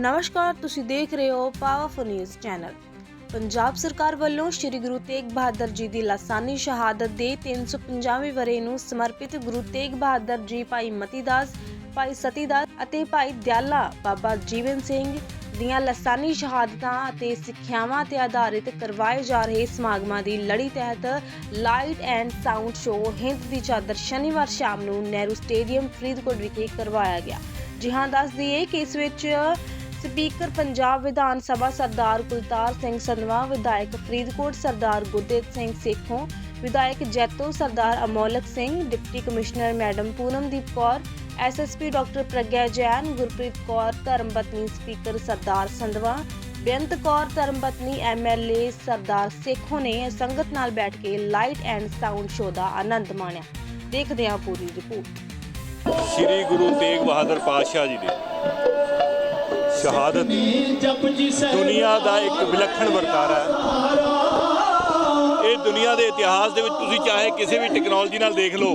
ਨਮਸਕਾਰ, ਤੁਸੀਂ ਦੇਖ ਰਹੇ ਹੋ ਪਾਵਰਫੁਲ ਨਿਊਜ਼ ਚੈਨਲ ਪੰਜਾਬ ਸਰਕਾਰ ਵੱਲੋਂ ਸ੍ਰੀ ਗੁਰੂ ਤੇਗ ਬਹਾਦਰ ਜੀ ਦੀ ਲਾਸਾਨੀ ਸ਼ਹਾਦਤ ਦੇ 350ਵੇਂ ਵਰੇ ਨੂੰ ਸਮਰਪਿਤ ਗੁਰੂ ਤੇਗ ਬਹਾਦਰ ਜੀ ਭਾਈ ਮਤੀਦਾਸ, ਭਾਈ ਸਤੀਦਾਸ ਅਤੇ ਭਾਈ ਦਿਆਲਾ ਬਾਬਾ ਜੀਵਨ ਸਿੰਘ ਦੀਆਂ ਲਾਸਾਨੀ ਸ਼ਹਾਦਤਾਂ ਅਤੇ ਸਿੱਖਿਆਵਾਂ ਤੇ ਆਧਾਰਿਤ ਕਰਵਾਏ ਜਾ ਰਹੇ ਸਮਾਗਮਾਂ ਦੀ ਲੜੀ ਤਹਿਤ light and sound show Hind ਦੀ ਚਾਦਰ ਸ਼ਨੀਵਾਰ ਸ਼ਾਮ ਨੂੰ ਨਹਿਰੂ ਸਟੇਡੀਅਮ ਫਰੀਦਕੋਟ ਵਿਖੇ ਕਰਵਾਇਆ ਗਿਆ। ਜੀ ਹਾਂ, ਦੱਸ ਦਈਏ ਕਿ ਇਸ ਵਿੱਚ ਸਪੀਕਰ ਪੰਜਾਬ ਵਿਧਾਨ ਸਭਾ ਸਰਦਾਰ ਕੁਲਤਾਰ ਸਿੰਘ ਸੰਧਵਾ, ਵਿਧਾਇਕ ਫਰੀਦਕੋਟ ਸਰਦਾਰ ਗੁਰਦੇਵ ਸਿੰਘ ਸੇਖੋਂ, ਵਿਧਾਇਕ Jaito Sardar Amolak Singh, deputy commissioner madam Poonamdeep Kaur SSP doctor Pragya Jain, Gurpreet Kaur, ਧਰਮਪਤਨੀ speaker Sardar Sandhwan, Beant Kaur, ਧਰਮਪਤਨੀ ਐਮਐਲਏ ਸਰਦਾਰ ਸੇਖੋਂ ਨੇ ਸੰਗਤ ਨਾਲ ਬੈਠ ਕੇ ਲਾਈਟ ਐਂਡ ਸਾਊਂਡ ਸ਼ੋਅ ਦਾ ਆਨੰਦ ਮਾਣਿਆ। ਦੇਖਦੇ ਹਾਂ ਪੂਰੀ ਰਿਪੋਰਟ। ਸ੍ਰੀ ਗੁਰੂ ਤੇਗ ਬਹਾਦਰ ਪਾਤਸ਼ਾਹ ਜੀ ਦੀ। ਸ਼ਹਾਦਤ ਦੁਨੀਆ ਦਾ ਇੱਕ ਵਿਲੱਖਣ ਵਰਤਾਰਾ ਹੈ। ਇਹ ਦੁਨੀਆ ਦੇ ਇਤਿਹਾਸ ਦੇ ਵਿੱਚ ਤੁਸੀਂ ਚਾਹੇ ਕਿਸੇ ਵੀ ਟੈਕਨੋਲੋਜੀ ਨਾਲ ਦੇਖ ਲਓ,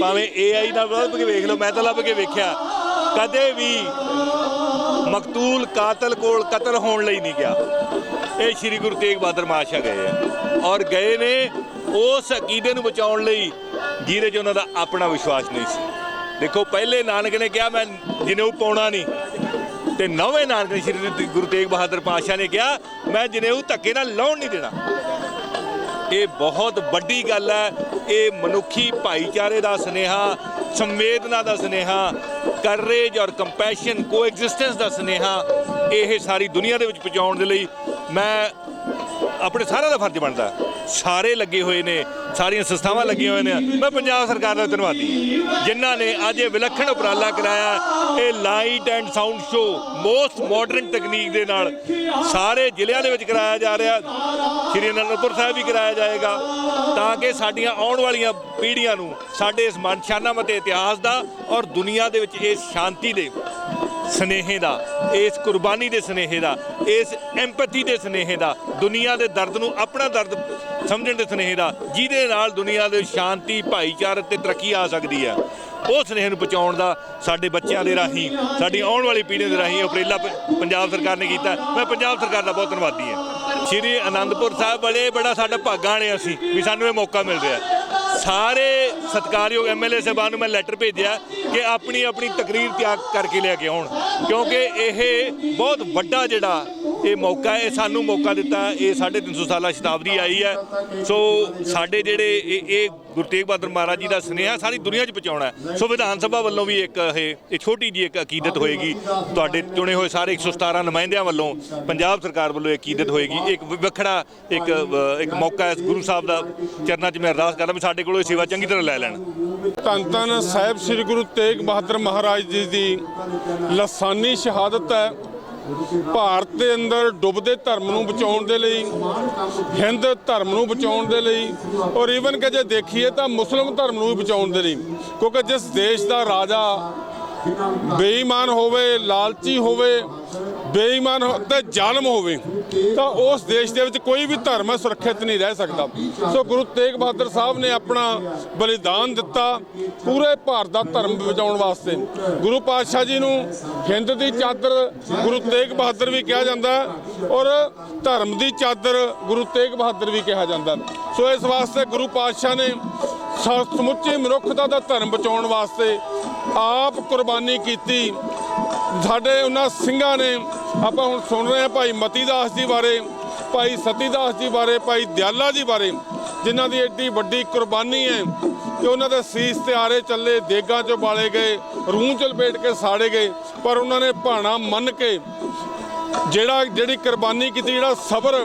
ਭਾਵੇਂ AI ਨਾਲ ਲੱਭ ਕੇ ਵੇਖ ਲਓ, ਮੈਂ ਤਾਂ ਲੱਭ ਕੇ ਵੇਖਿਆ, ਕਦੇ ਵੀ ਮਕਤੂਲ ਕਾਤਲ ਕੋਲ ਕਤਲ ਹੋਣ ਲਈ ਨਹੀਂ ਗਿਆ। ਇਹ ਸ੍ਰੀ ਗੁਰੂ ਤੇਗ ਬਹਾਦਰ ਪਾਤਸ਼ਾਹ ਗਏ ਆ ਔਰ ਗਏ ਨੇ ਉਸ ਅਕੀਦੇ ਨੂੰ ਬਚਾਉਣ ਲਈ, ਜਿਹਦੇ 'ਚ ਉਹਨਾਂ ਦਾ ਆਪਣਾ ਵਿਸ਼ਵਾਸ ਨਹੀਂ ਸੀ। ਦੇਖੋ, ਪਹਿਲੇ ਨਾਨਕ ਨੇ ਕਿਹਾ, ਮੈਂ ਜਨੇਊ ਪਾਉਣਾ ਨਹੀਂ। ਤੇ ਨਵੇਂ ਨਾਨਕ ਸ੍ਰੀ ਗੁਰੂ ਤੇਗ ਬਹਾਦਰ ਪਾਤਸ਼ਾਹ ਨੇ ਕਿਹਾ, ਮੈਂ ਜਨੇਊ ਧੱਕੇ ਨਾਲ ਲਾਉਣ ਨਹੀਂ ਦੇਣਾ। ਇਹ ਬਹੁਤ ਵੱਡੀ ਗੱਲ ਹੈ। ਇਹ ਮਨੁੱਖੀ ਭਾਈਚਾਰੇ ਦਾ ਸੁਨੇਹਾ, ਸੰਵੇਦਨਾ ਦਾ ਸੁਨੇਹਾ ਕਰੇਜ ਔਰ ਕੰਪੈਸ਼ਨ ਕੋਐਗਜ਼ਿਸਟੈਂਸ ਦਾ ਸੁਨੇਹਾ, ਇਹ ਸਾਰੀ ਦੁਨੀਆ ਦੇ ਵਿੱਚ ਪਹੁੰਚਾਉਣ ਦੇ ਲਈ ਮੈਂ ਆਪਣੇ ਸਾਰਿਆਂ ਦਾ ਫਰਜ਼ ਬਣਦਾ। ਸਾਰੇ ਲੱਗੇ ਹੋਏ ਨੇ, ਸਾਰੀਆਂ ਸੰਸਥਾਵਾਂ ਲੱਗੀਆਂ ਹੋਈਆਂ ਨੇ। ਮੈਂ ਪੰਜਾਬ ਸਰਕਾਰ ਦਾ ਧੰਨਵਾਦੀ ਜਿਨ੍ਹਾਂ ਨੇ ਅੱਜ ਇਹ ਵਿਲੱਖਣ ਉਪਰਾਲਾ ਕਰਾਇਆ। ਇਹ light and sound show most modern technique ਦੇ ਨਾਲ ਸਾਰੇ ਜ਼ਿਲ੍ਹਿਆਂ ਦੇ ਵਿੱਚ ਕਰਾਇਆ ਜਾ ਰਿਹਾ। ਸ਼੍ਰੀ ਅਨੰਦਪੁਰ ਸਾਹਿਬ ਵੀ ਕਰਾਇਆ ਜਾਏਗਾ, ਤਾਂ ਕਿ ਸਾਡੀਆਂ ਆਉਣ ਵਾਲੀਆਂ ਪੀੜ੍ਹੀਆਂ ਨੂੰ ਸਾਡੇ ਇਸ ਮਨਸ਼ਾਨਾ ਮਤੇ ਇਤਿਹਾਸ ਦਾ ਔਰ ਦੁਨੀਆ ਦੇ ਵਿੱਚ ਇਸ ਸ਼ਾਂਤੀ ਦੇ ਸਨੇਹੇ ਦਾ, ਇਸ ਕੁਰਬਾਨੀ ਦੇ ਸਨੇਹੇ ਦਾ, ਇਸ ਐਮਪੈਥੀ ਦੇ ਸਨੇਹੇ ਦਾ, ਦੁਨੀਆ ਦੇ ਦਰਦ ਨੂੰ ਆਪਣਾ ਦਰਦ ਸਮਝਣ ਦੇ ਸਨੇਹੇ ਦਾ, ਜਿਹਦੇ ਨਾਲ ਦੁਨੀਆ ਦੇ ਸ਼ਾਂਤੀ ਭਾਈਚਾਰਕ ਤੇ ਤਰੱਕੀ ਆ ਸਕਦੀ ਹੈ। ਉਹ ਸਨੇਹ ਨੂੰ ਪਹੁੰਚਾਉਣ ਦਾ ਸਾਡੇ ਬੱਚਿਆਂ ਦੇ ਰਾਹੀਂ, ਸਾਡੀ ਆਉਣ ਵਾਲੀ ਪੀੜ੍ਹੀ ਦੇ ਰਾਹੀਂ ਉਪਰੇਲਾ ਪੰਜਾਬ ਸਰਕਾਰ ਨੇ ਕੀਤਾ। ਮੈਂ ਪੰਜਾਬ ਸਰਕਾਰ ਦਾ ਬਹੁਤ ਧੰਨਵਾਦੀ ਹਾਂ। ਸ਼੍ਰੀ ਅਨੰਦਪੁਰ ਸਾਹਿਬ ਵਾਲੇ ਬੜਾ ਸਾਡਾ ਭਾਗਾਂ ਨੇ ਅਸੀਂ ਵੀ ਸਾਨੂੰ ਇਹ ਮੌਕਾ ਮਿਲ ਰਿਹਾ। ਸਾਰੇ ਸਤਿਕਾਰਯੋਗ ਐਮਐਲਏ ਸਾਹਿਬਾਨ ਨੂੰ ਮੈਂ ਲੈਟਰ ਭੇਜਿਆ। ਕਿ ਆਪਣੀ ਆਪਣੀ ਤਕਰੀਰ ਤਿਆਗ ਕਰਕੇ ਲੈ ਕੇ ਆਉਣ ਕਿਉਂਕਿ ਇਹ ਬਹੁਤ ਵੱਡਾ ਜਿਹੜਾ ਇਹ ਮੌਕਾ ਹੈ, ਇਹ ਸਾਨੂੰ ਮੌਕਾ ਦਿੱਤਾ। ਇਹ 350 ਸਾਲਾ ਸ਼ਤਾਬਦੀ ਆਈ ਹੈ। ਸੋ ਸਾਡੇ ਜਿਹੜੇ ਇਹ ਇਹ ਗੁਰੂ ਤੇਗ ਬਹਾਦਰ ਮਹਾਰਾਜ ਜੀ ਦਾ ਸੁਨੇਹਾ ਸਾਰੀ ਦੁਨੀਆ 'ਚ ਪਹੁੰਚਾਉਣਾ ਸੋ ਵਿਧਾਨ ਸਭਾ ਵੱਲੋਂ ਵੀ ਇੱਕ ਇਹ ਛੋਟੀ ਜੀ ਇੱਕ ਅਕੀਦਤ ਹੋਏਗੀ। ਤੁਹਾਡੇ ਚੁਣੇ ਹੋਏ ਸਾਰੇ 117 ਨੁਮਾਇੰਦਿਆਂ ਵੱਲੋਂ ਪੰਜਾਬ ਸਰਕਾਰ ਵੱਲੋਂ ਇਹ ਅਕੀਦਤ ਹੋਏਗੀ। ਇੱਕ ਵੱਖਰਾ ਇੱਕ ਇੱਕ ਮੌਕਾ ਹੈ ਗੁਰੂ ਸਾਹਿਬ ਦਾ ਚਰਨਾਂ 'ਚ ਮੈਂ ਅਰਦਾਸ ਕਰਦਾ ਵੀ ਸਾਡੇ ਕੋਲੋਂ ਇਹ ਸੇਵਾ ਚੰਗੀ ਤਰ੍ਹਾਂ ਲੈ ਲੈਣ। ਧੰਨ ਧੰਨ ਸਾਹਿਬ ਸ੍ਰੀ ਗੁਰੂ ਤੇਗ ਬਹਾਦਰ ਮਹਾਰਾਜ ਜੀ ਦੀ ਲਸਾਨੀ ਸ਼ਹਾਦਤ ਹੈ। ਭਾਰਤ ਦੇ ਅੰਦਰ ਡੁੱਬਦੇ ਧਰਮ ਨੂੰ ਬਚਾਉਣ ਦੇ ਲਈ, ਹਿੰਦ ਧਰਮ ਨੂੰ ਬਚਾਉਣ ਦੇ ਲਈ ਔਰ ਈਵਨ ਕਿ ਜੇ ਦੇਖੀਏ ਤਾਂ ਮੁਸਲਮ ਧਰਮ ਨੂੰ ਵੀ ਬਚਾਉਣ ਦੇ ਲਈ, ਕਿਉਂਕਿ ਜਿਸ ਦੇਸ਼ ਦਾ ਰਾਜਾ ਬੇਈਮਾਨ ਹੋਵੇ, ਲਾਲਚੀ ਹੋਵੇ, ਬੇਈਮਾਨ ਹੋ- ਤੇ ਜ਼ਾਲਮ ਹੋਵੇ, ਤਾਂ ਉਸ ਦੇਸ਼ ਦੇ ਵਿੱਚ ਕੋਈ ਵੀ ਧਰਮ ਸੁਰੱਖਿਅਤ ਨਹੀਂ ਰਹਿ ਸਕਦਾ। ਸੋ ਗੁਰੂ ਤੇਗ ਬਹਾਦਰ ਸਾਹਿਬ ਨੇ ਆਪਣਾ ਬਲੀਦਾਨ ਦਿੱਤਾ ਪੂਰੇ ਭਾਰਤ ਦਾ ਧਰਮ ਬਚਾਉਣ ਵਾਸਤੇ। ਗੁਰੂ ਪਾਤਸ਼ਾਹ ਜੀ ਨੂੰ ਹਿੰਦ ਦੀ ਚਾਦਰ ਗੁਰੂ ਤੇਗ ਬਹਾਦਰ ਵੀ ਕਿਹਾ ਜਾਂਦਾ ਔਰ ਧਰਮ ਦੀ ਚਾਦਰ ਗੁਰੂ ਤੇਗ ਬਹਾਦਰ ਵੀ ਕਿਹਾ ਜਾਂਦਾ ਸੋ ਇਸ ਵਾਸਤੇ ਗੁਰੂ ਪਾਤਸ਼ਾਹ ਨੇ ਸ- ਸਮੁੱਚੀ ਮਨੁੱਖਤਾ ਦਾ ਧਰਮ ਬਚਾਉਣ ਵਾਸਤੇ ਆਪ ਕੁਰਬਾਨੀ ਕੀਤੀ। ਸਾਡੇ ਉਹਨਾਂ ਸਿੰਘਾਂ ਨੇ ਆਪਾਂ ਹੁਣ ਸੁਣ ਰਹੇ ਹਾਂ ਭਾਈ ਮਤੀ ਦਾਸ ਜੀ ਬਾਰੇ, ਭਾਈ ਸਤੀ ਦਾਸ ਜੀ ਬਾਰੇ, ਭਾਈ ਦਿਆਲਾ ਜੀ ਬਾਰੇ, ਜਿਨ੍ਹਾਂ ਦੀ ਐਡੀ ਵੱਡੀ ਕੁਰਬਾਨੀ ਹੈ ਕਿ ਉਹਨਾਂ ਦੇ ਸੀਸ ਤੇ ਆਰੇ ਚੱਲੇ, ਦੇਗਾਂ 'ਚ ਬਾਲੇ ਗਏ ਰੂਹ 'ਚ ਲਪੇਟ ਕੇ ਸਾੜੇ ਗਏ, ਪਰ ਉਹਨਾਂ ਨੇ ਭਾਣਾ ਮੰਨ ਕੇ ਜਿਹੜਾ, ਜਿਹੜੀ ਕੁਰਬਾਨੀ ਕੀਤੀ, ਜਿਹੜਾ ਸਬਰ,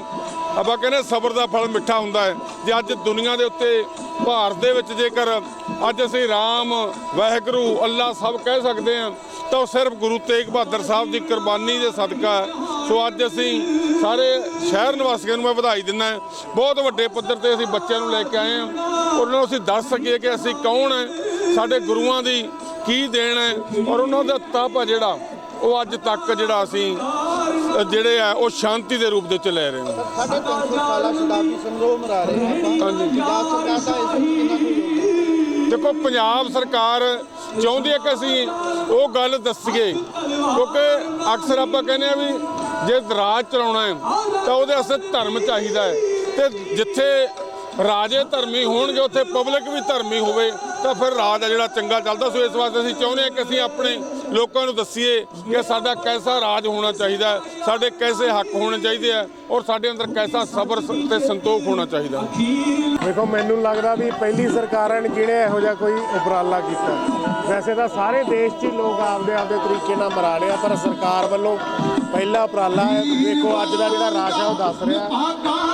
ਆਪਾਂ ਕਹਿੰਦੇ ਸਬਰ ਦਾ ਫਲ ਮਿੱਠਾ ਹੁੰਦਾ ਹੈ, ਜੇ ਅੱਜ ਦੁਨੀਆ ਦੇ ਉੱਤੇ ਭਾਰਤ ਦੇ ਵਿੱਚ ਜੇਕਰ ਅੱਜ ਅਸੀਂ ਰਾਮ ਵਾਹਿਗੁਰੂ ਅੱਲਾ ਸਭ ਕਹਿ ਸਕਦੇ ਹਾਂ ਤਾਂ ਉਹ ਸਿਰਫ ਗੁਰੂ ਤੇਗ ਬਹਾਦਰ ਸਾਹਿਬ ਦੀ ਕੁਰਬਾਨੀ ਦੇ ਸਦਕਾ। ਸੋ ਅੱਜ ਅਸੀਂ ਸਾਰੇ ਸ਼ਹਿਰ ਨਿਵਾਸੀਆਂ ਨੂੰ ਮੈਂ ਵਧਾਈ ਦਿੰਦਾ ਬਹੁਤ ਵੱਡੇ ਪੱਧਰ ਤੇ ਅਸੀਂ ਬੱਚਿਆਂ ਨੂੰ ਲੈ ਕੇ ਆਏ ਹਾਂ ਉਹਨਾਂ ਨੂੰ ਅਸੀਂ ਦੱਸ ਸਕੀਏ ਕਿ ਅਸੀਂ ਕੌਣ ਹੈ ਸਾਡੇ ਗੁਰੂਆਂ ਦੀ ਕੀ ਦੇਣ ਹੈ ਔਰ ਉਹਨਾਂ ਦਾ ਤਪ ਜਿਹੜਾ ਉਹ ਅੱਜ ਤੱਕ ਜਿਹੜਾ ਅਸੀਂ ਜਿਹੜੇ ਆ ਉਹ ਸ਼ਾਂਤੀ ਦੇ ਰੂਪ ਦੇ ਵਿੱਚ ਲੈ ਰਹੇ ਹਾਂ ਸਾਢੇ ਤਿੰਨ ਸੌ ਸਾਲਾ ਸ਼ਤਾਬਦੀ ਸਮਾਰੋਹ ਮਨਾ ਰਹੇ ਹਾਂ ਹਾਂਜੀ। ਦੇਖੋ, ਪੰਜਾਬ ਸਰਕਾਰ ਚਾਹੁੰਦੀ ਹੈ ਕਿ ਅਸੀਂ ਉਹ ਗੱਲ ਦੱਸੀਏ, ਕਿਉਂਕਿ ਅਕਸਰ ਆਪਾਂ ਕਹਿੰਦੇ ਆ ਵੀ ਜੇ ਰਾਜ ਚਲਾਉਣਾ ਹੈ, ਤਾਂ ਉਹਦੇ ਵਾਸਤੇ ਧਰਮ ਚਾਹੀਦਾ ਹੈ। ਤੇ ਜਿੱਥੇ ਰਾਜੇ ਧਰਮੀ ਹੋਣਗੇ, ਉੱਥੇ ਪਬਲਿਕ ਵੀ ਧਰਮੀ ਹੋਵੇ, ਤਾਂ ਫਿਰ ਰਾਜ ਆ ਜਿਹੜਾ ਚੰਗਾ ਚੱਲਦਾ। ਸੋ ਇਸ ਵਾਸਤੇ ਅਸੀਂ ਚਾਹੁੰਦੇ ਹਾਂ ਕਿ ਅਸੀਂ ਆਪਣੇ ਲੋਕਾਂ ਨੂੰ ਦੱਸੀਏ ਕਿ ਸਾਡਾ ਕੈਸਾ ਰਾਜ ਹੋਣਾ ਚਾਹੀਦਾ ਸਾਡੇ ਕੈਸੇ ਹੱਕ ਹੋਣੇ ਚਾਹੀਦੇ ਆ ਔਰ ਸਾਡੇ ਅੰਦਰ ਕੈਸਾ ਸਬਰ ਸ- ਤੇ ਸੰਤੋਖ ਹੋਣਾ ਚਾਹੀਦਾ ਦੇਖੋ, ਮੈਨੂੰ ਲੱਗਦਾ ਵੀ ਪਹਿਲੀ ਸਰਕਾਰਾਂ ਨੇ ਜਿਹੜੇ ਇਹੋ ਜਿਹਾ ਕੋਈ ਉਪਰਾਲਾ ਕੀਤਾ। ਵੈਸੇ ਤਾਂ ਸਾਰੇ ਦੇਸ਼ 'ਚ ਹੀ ਲੋਕ ਆਪਦੇ ਆਪਦੇ ਤਰੀਕੇ ਨਾਲ ਮਰਾ ਰਹੇ ਆ, ਪਰ ਸਰਕਾਰ ਵੱਲੋਂ ਪਹਿਲਾ ਉਪਰਾਲਾ ਹੈ। ਦੇਖੋ, ਅੱਜ ਦਾ ਜਿਹੜਾ ਰਾਸ਼ ਹੈ, ਉਹ ਦੱਸ ਰਿਹਾ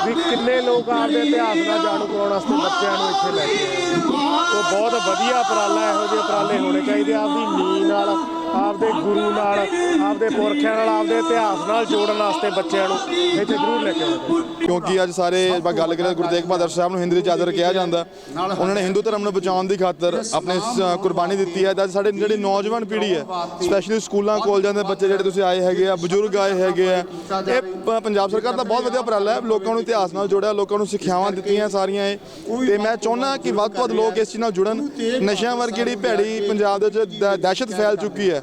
ਵੀ ਕਿੰਨੇ ਲੋਕ ਆਪਦੇ ਇਤਿਹਾਸ ਨਾਲ ਜਾਣੂ ਕਰਾਉਣ ਵਾਸਤੇ ਬੱਚਿਆਂ ਨੂੰ ਇੱਥੇ ਲੈ ਕੇ ਆਏ। ਉਹ ਬਹੁਤ ਵਧੀਆ ਉਪਰਾਲਾ, ਇਹੋ ਜਿਹੇ ਉਪਰਾਲੇ ਹੋਣੇ ਚਾਹੀਦੇ ਆਪਦੀ ਨੀਂਹ ਨਾਲ ਆਪਦੇ ਗੁਰੂ ਨਾਲ, ਆਪਦੇ ਪੁਰਖਿਆਂ ਨਾਲ, ਆਪਦੇ ਇਤਿਹਾਸ ਨਾਲ ਜੋੜਨ ਵਾਸਤੇ ਬੱਚਿਆਂ ਨੂੰ ਇੱਥੇ ਜ਼ਰੂਰ ਲੈ ਕੇ ਆਉਣਾ ਕਿਉਂਕਿ ਅੱਜ ਸਾਰੇ ਆਪਾਂ ਗੱਲ ਕਰੀਏ ਗੁਰੂ ਤੇਗ ਬਹਾਦਰ ਸਾਹਿਬ ਨੂੰ ਹਿੰਦਰੀ ਚਾਦਰ ਕਿਹਾ ਜਾਂਦਾ। ਉਹਨਾਂ ਨੇ ਹਿੰਦੂ ਧਰਮ ਨੂੰ ਬਚਾਉਣ ਦੀ ਖਾਤਰ ਆਪਣੇ ਸ- ਕੁਰਬਾਨੀ ਦਿੱਤੀ ਹੈ। ਤਾਂ ਅੱਜ ਸਾਡੇ ਜਿਹੜੀ ਨੌਜਵਾਨ ਪੀੜ੍ਹੀ ਹੈ ਸਪੈਸ਼ਲੀ ਸਕੂਲਾਂ, ਕੋਲਜਾਂ ਦੇ ਬੱਚੇ ਜਿਹੜੇ ਤੁਸੀਂ ਆਏ ਹੈਗੇ ਆ, ਬਜ਼ੁਰਗ ਆਏ ਹੈਗੇ ਆ, ਇਹ ਪੰਜਾਬ ਸਰਕਾਰ ਦਾ ਬਹੁਤ ਵਧੀਆ ਉਪਰਾਲਾ ਹੈ। ਲੋਕਾਂ ਨੂੰ ਇਤਿਹਾਸ ਨਾਲ ਜੋੜਿਆ, ਲੋਕਾਂ ਨੂੰ ਸਿੱਖਿਆਵਾਂ ਦਿੱਤੀਆਂ ਸਾਰੀਆਂ ਇਹ। ਤੇ ਮੈਂ ਚਾਹੁੰਦਾ ਕਿ ਵੱਧ ਤੋਂ ਵੱਧ ਲੋਕ ਇਸ ਚੀਜ਼ ਨਾਲ ਜੁੜਨ। ਨਸ਼ਿਆਂ ਵਰਗੀ ਜਿਹੜੀ ਭੈੜੀ ਪੰਜਾਬ ਦੇ ਵਿੱਚ ਦ- ਦਹਿਸ਼ਤ ਫੈਲ ਚੁੱਕੀ ਹੈ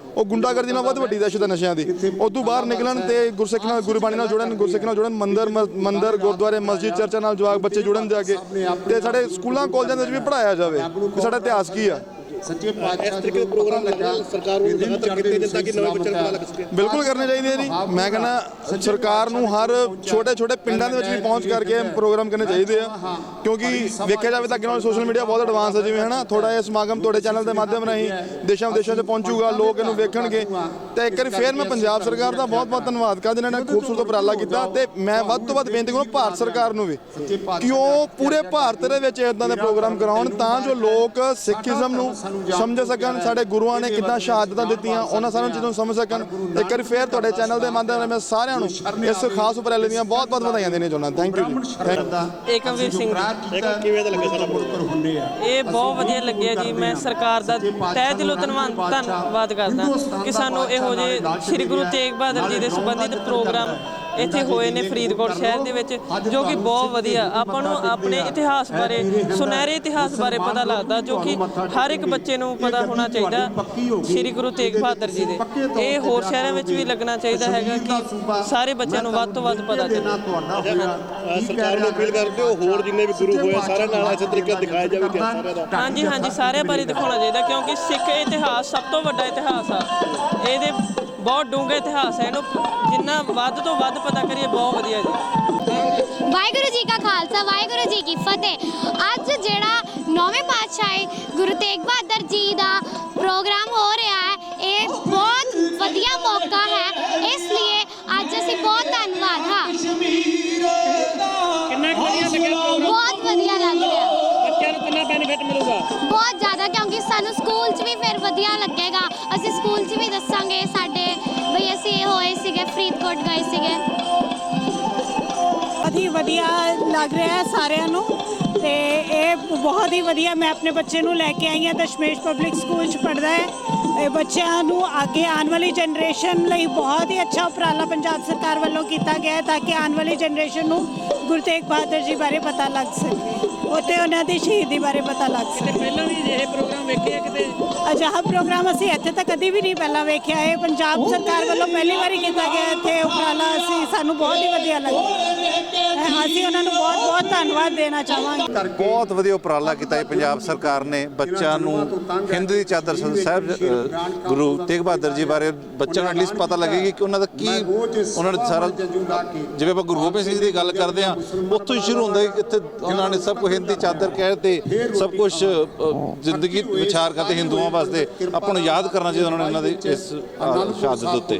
ਉਹ ਗੁੰਡਾਗਰਦੀ ਨਾਲ ਵੱਧ ਵੱਡੀ ਦਹਿਸ਼ਤ ਹੈ ਨਸ਼ਿਆਂ ਦੀ। ਉਦੋਂ ਬਾਹਰ ਨਿਕਲਣ ਤੇ ਗੁਰਸਿੱਖ ਨਾਲ ਗੁਰਬਾਣੀ ਨਾਲ ਜੁੜਨ ਗੁਰਸਿੱਖ ਨਾਲ ਜੁੜਨ ਮੰਦਰ ਮੰਦਰ ਗੁਰਦੁਆਰੇ ਮਸਜਿਦ ਚਰਚਾ ਨਾਲ ਜਵਾਕ ਬੱਚੇ ਜੁੜਨ ਜਾ ਕੇ ਤੇ ਸਾਡੇ ਸਕੂਲਾਂ ਕਾਲਜਾਂ ਦੇ ਵਿੱਚ ਵੀ ਪੜਾਇਆ ਜਾਵੇ। ਕਿ ਸਾਡਾ ਇਤਿਹਾਸ ਕੀ ਆ? ਸੱਚੇ ਪਾਤਸ਼ਾਹ ਇਸ ਤਰੀਕੇ ਦੇ ਪ੍ਰੋਗਰਾਮ ਲੱਗਾ ਸਰਕਾਰ ਨੂੰ ਲਗਾਤਾਰ ਕੀਤੇ ਜਾਂਦੇ ਤਾਂ ਕਿ ਨਵੇਂ ਬੱਚਿਆਂ ਨੂੰ ਪਤਾ ਲੱਗ ਸਕੇ। ਬਿਲਕੁਲ ਕਰਨੇ ਚਾਹੀਦੇ ਆ ਜੀ। ਮੈਂ ਕਹਿੰਦਾ ਸਰਕਾਰ ਨੂੰ ਹਰ ਛੋਟੇ ਛੋਟੇ ਪਿੰਡਾਂ ਦੇ ਵਿੱਚ ਵੀ ਪਹੁੰਚ ਕਰਕੇ ਪ੍ਰੋਗਰਾਮ ਕਰਨੇ ਚਾਹੀਦੇ ਆ। ਕਿਉਂਕਿ ਵੇਖਿਆ ਜਾਵੇ ਤਾਂ ਅੱਗੇ ਨਾਲ ਸੋਸ਼ਲ ਮੀਡੀਆ ਬਹੁਤ ਐਡਵਾਂਸ ਹੈ ਜਿਵੇਂ ਹਨਾ ਥੋੜਾ ਜਿਹਾ ਸਮਾਗਮ ਤੁਹਾਡੇ ਚੈਨਲ ਦੇ ਮਾਧਿਅਮ ਰਾਹੀਂ ਦੇਸ਼ਾਂ ਵਿਦੇਸ਼ਾਂ 'ਚ ਪਹੁੰਚੂਗਾ ਲੋਕ ਇਹਨੂੰ ਵੇਖਣਗੇ। ਤੇ ਇੱਕ ਵਾਰੀ ਫੇਰ ਮੈਂ ਪੰਜਾਬ ਸਰਕਾਰ ਦਾ ਬਹੁਤ ਬਹੁਤ ਧੰਨਵਾਦ ਕਰਦਾ ਜਿਨ੍ਹਾਂ ਨੇ ਖੂਬਸੂਰਤ ਉਪਰਾਲਾ ਕੀਤਾ ਤੇ ਮੈਂ ਵੱਧ ਤੋਂ ਵੱਧ ਬੇਨਤੀ ਕਰੂੰ ਭਾਰਤ ਸਰਕਾਰ ਨੂੰ ਵੀ ਕਿ ਉਹ ਪੂਰੇ ਭਾਰਤ ਦੇ ਵਿੱਚ ਇਦਾਂ ਦੇ ਪ੍ਰੋਗਰਾਮ ਕਰਾਉਣ ਤਾਂ ਜੋ ਲੋਕ ਸਿੱਖੀਜ਼ਮ ਨੂੰ ਸਮਝ ਸਕਣ ਸਾਡੇ ਗੁਰੂਆਂ ਨੇ ਕਿੱਦਾਂ ਸ਼ਹਾਦਤਾਂ ਦਿੱਤੀਆਂ ਉਹਨਾਂ ਸਾਰੀਆਂ ਚੀਜ਼ਾਂ ਨੂੰ ਸਮਝ ਸਕਣ। ਇੱਕ ਵਾਰੀ ਫੇਰ ਤੁਹਾਡੇ ਚੈਨਲ ਦੇ ਮਾਧਿਅਮ ਨਾਲ ਮੈਂ ਸਾਰਿਆਂ ਨੂੰ ਇਸ ਖਾਸ ਉਪਰਾਲੇ ਦੀਆਂ ਬਹੁਤ ਬਹੁਤ ਵਧਾਈਆਂ ਦੇਣੀਆਂ ਚਾਹੁੰਦਾ। ਥੈਂਕ ਯੂ ਜੀ. ਏਕਮਵੀਰ ਸਿੰਘ ਕਿਵੇਂ ਦਾ ਇਹ ਬਹੁਤ ਵਧੀਆ ਲੱਗਿਆ ਜੀ। ਮੈਂ ਸਰਕਾਰ ਦਾ ਤਹਿ ਦਿਲੋਂ ਧੰਨਵਾਦ ਧੰਨਵਾਦ ਕਰਦਾ ਕਿ ਸਾਨੂੰ ਇਹੋ ਜਿਹੇ ਸ੍ਰੀ ਗੁਰੂ ਤੇਗ ਬਹਾਦਰ ਜੀ ਦੇ ਸੰਬੰਧਿਤ ਪ੍ਰੋਗਰਾਮ ਇੱਥੇ ਹੋਏ ਨੇ ਫਰੀਦਕੋਟ ਸ਼ਹਿਰ ਦੇ ਵਿੱਚ ਜੋ ਕਿ ਬਹੁਤ ਵਧੀਆ। ਆਪਾਂ ਨੂੰ ਆਪਣੇ ਇਤਿਹਾਸ ਬਾਰੇ ਸੁਨਹਿਰੇ ਇਤਿਹਾਸ ਬਾਰੇ ਪਤਾ ਲੱਗਦਾ ਜੋ ਕਿ ਹਰ ਇੱਕ ਬੱਚੇ ਨੂੰ ਪਤਾ ਹੋਣਾ ਚਾਹੀਦਾ। ਸ੍ਰੀ ਗੁਰੂ ਤੇਗ ਬਹਾਦਰ ਜੀ ਦੇ। ਇਹ ਹੋਰ ਸ਼ਹਿਰਾਂ ਵਿੱਚ ਵੀ ਲੱਗਣਾ ਚਾਹੀਦਾ ਹੈਗਾ ਕਿ ਸਾਰੇ ਬੱਚਿਆਂ ਨੂੰ ਵੱਧ ਤੋਂ ਵੱਧ ਪਤਾ ਚੱਲੇ। ਸਰਕਾਰ ਨੂੰ ਅਪੀਲ ਕਰਦੇ ਹੋ ਹੋਰ ਜਿੰਨੇ ਵੀ ਗੁਰੂ ਹੋਏ ਸਾਰਿਆਂ ਨਾਲ ਇਸੇ ਤਰੀਕੇ ਦਿਖਾਇਆ ਜਾਵੇ ਕਿ ਸਾਰਿਆਂ ਦਾ ਹਾਂਜੀ ਹਾਂਜੀ ਸਾਰਿਆਂ ਬਾਰੇ ਦਿਖਾਉਣਾ ਚਾਹੀਦਾ ਕਿਉਂਕਿ ਸਿੱਖ ਇਤਿਹਾਸ ਸਭ ਤੋਂ ਵੱਡਾ ਇਤਿਹਾਸ ਆ। ਇਹਦੇ ਬਹੁਤ ਡੂੰਘਾ ਇਤਿਹਾਸ ਹੈ ਇਹਨੂੰ ਜਿੰਨਾ ਵੱਧ ਤੋਂ ਵੱਧ ਪਤਾ ਕਰੀਏ ਬਹੁਤ ਵਧੀਆ ਜੀ। ਵਾਹਿਗੁਰੂ ਜੀ ਕਾ ਖਾਲਸਾ ਵਾਹਿਗੁਰੂ ਜੀ ਕੀ ਫਤਿਹ। ਅੱਜ ਜਿਹੜਾ ਨੌਵੇਂ ਪਾਤਸ਼ਾਹੀ ਗੁਰੂ ਤੇਗ ਬਹਾਦਰ ਜੀ ਦਾ ਪ੍ਰੋਗਰਾਮ ਹੋ ਰਿਹਾ ਹੈ ਇਹ ਬਹੁਤ ਵਧੀਆ ਮੌਕਾ ਹੈ। ਇਸ ਲਈ ਅੱਜ ਅਸੀਂ ਬਹੁਤ ਧੰਨਵਾਦ ਹਾਂ। ਕਿੰਨਾ ਕੁ ਵਧੀਆ ਲੱਗਿਆ ਪ੍ਰੋਗਰਾਮ? ਬਹੁਤ ਵਧੀਆ ਲੱਗ ਰਿਹਾ। ਬੱਚਿਆਂ ਨੂੰ ਕਿੰਨਾ ਬੈਨੀਫਿਟ ਮਿਲੂਗਾ? ਬਹੁਤ ਜ਼ਿਆਦਾ ਕਿਉਂਕਿ ਸਾਨੂੰ ਸਕੂਲ 'ਚ ਵੀ ਫਿਰ ਵਧੀਆ ਲੱਗੇਗਾ। ਅਸੀਂ ਸਕੂਲ 'ਚ ਵੀ ਦੱਸਾਂਗੇ ਫਰੀਦਕੋਟ ਗਏ ਸੀਗੇ। ਬਹੁਤ ਹੀ ਵਧੀਆ ਲੱਗ ਰਿਹਾ ਹੈ ਸਾਰਿਆਂ ਨੂੰ ਤੇ ਇਹ ਬਹੁਤ ਹੀ ਵਧੀਆ ਮੈਂ ਆਪਣੇ ਬੱਚੇ ਨੂੰ ਲੈ ਕੇ ਆਈ ਹਾਂ ਦਸ਼ਮੇਸ਼ ਪਬਲਿਕ ਸਕੂਲ 'ਚ ਪੜ੍ਹਦਾ ਹੈ। ਇਹ ਬੱਚਿਆਂ ਨੂੰ ਅੱਗੇ ਆਉਣ ਵਾਲੀ ਜਨਰੇਸ਼ਨ ਲਈ ਬਹੁਤ ਹੀ ਅੱਛਾ ਉਪਰਾਲਾ ਪੰਜਾਬ ਸਰਕਾਰ ਵੱਲੋਂ ਕੀਤਾ ਗਿਆ ਹੈ ਤਾਂ ਕਿ ਆਉਣ ਵਾਲੀ ਜਨਰੇਸ਼ਨ ਨੂੰ ਗੁਰੂ ਤੇਗ ਬਹਾਦਰ ਜੀ ਬਾਰੇ ਪਤਾ ਲੱਗ ਸਕੇ ਉੱਤੇ ਉਹਨਾਂ ਦੀ ਸ਼ਹੀਦੀ ਬਾਰੇ ਪਤਾ ਲੱਗ ਸਕੇ। ਪਹਿਲਾਂ ਵੀ ਅਜਿਹੇ ਪ੍ਰੋਗਰਾਮ ਵੇਖੇ ਆ ਕਿਤੇ? ਅਜਿਹਾ ਪ੍ਰੋਗਰਾਮ ਅਸੀਂ ਇੱਥੇ ਤਾਂ ਕਦੀ ਵੀ ਨਹੀਂ ਪਹਿਲਾਂ ਵੇਖਿਆ। ਇਹ ਪੰਜਾਬ ਸਰਕਾਰ ਵੱਲੋਂ ਪਹਿਲੀ ਵਾਰੀ ਕੀਤਾ ਗਿਆ ਇੱਥੇ ਉਪਰਾਲਾ। ਅਸੀਂ, ਸਾਨੂੰ ਬਹੁਤ ਹੀ ਵਧੀਆ ਲੱਗਿਆ ਅਸੀਂ ਉਹਨਾਂ ਨੂੰ ਬਹੁਤ ਬਹੁਤ ਧੰਨਵਾਦ ਦੇਣਾ ਚਾਹਾਂਗੇ। ਬਹੁਤ ਵਧੀਆ ਉਪਰਾਲਾ ਕੀਤਾ ਹੈ ਪੰਜਾਬ ਸਰਕਾਰ ਨੇ। ਬੱਚਿਆਂ ਨੂੰ ਹਿੰਦ ਦੀ ਚਾਦਰ ਸਾਹਿਬ ਗੁਰੂ ਤੇਗ ਬਹਾਦਰ ਜੀ ਬਾਰੇ ਬੱਚਿਆਂ ਨੂੰ ਐਟਲੀਸਟ ਪਤਾ ਲੱਗੇਗੀ ਕਿ ਉਹਨਾਂ ਦਾ ਕੀ ਉਹਨਾਂ ਨੇ ਸਾਰਾ ਜਿਵੇਂ ਆਪਾਂ ਗੁਰੂ ਗੋਬਿੰਦ ਸਿੰਘ ਜੀ ਦੀ ਗੱਲ ਕਰਦੇ ਆ ਉੱਥੋਂ ਹੀ ਸ਼ੁਰੂ ਹੁੰਦਾ ਹੈ ਇੱਥੇ ਉਹਨਾਂ ਨੇ ਸਭ ਕੁਝ ਹਿੰਦ ਦੀ ਚਾਦਰ ਕਹਿ ਤੇ ਸਭ ਕੁਝ ਜ਼ਿੰਦਗੀ ਵਿਚਾਰ ਕਰਦੇ ਹਿੰਦੂਆਂ ਵਾਸਤੇ ਆਪਾਂ ਨੂੰ ਯਾਦ ਕਰਨਾ ਚਾਹੀਦਾ ਉਹਨਾਂ ਨੇ ਇਹਨਾਂ ਦੀ ਇਸ ਸ਼ਹਾਦਤ ਉੱਤੇ।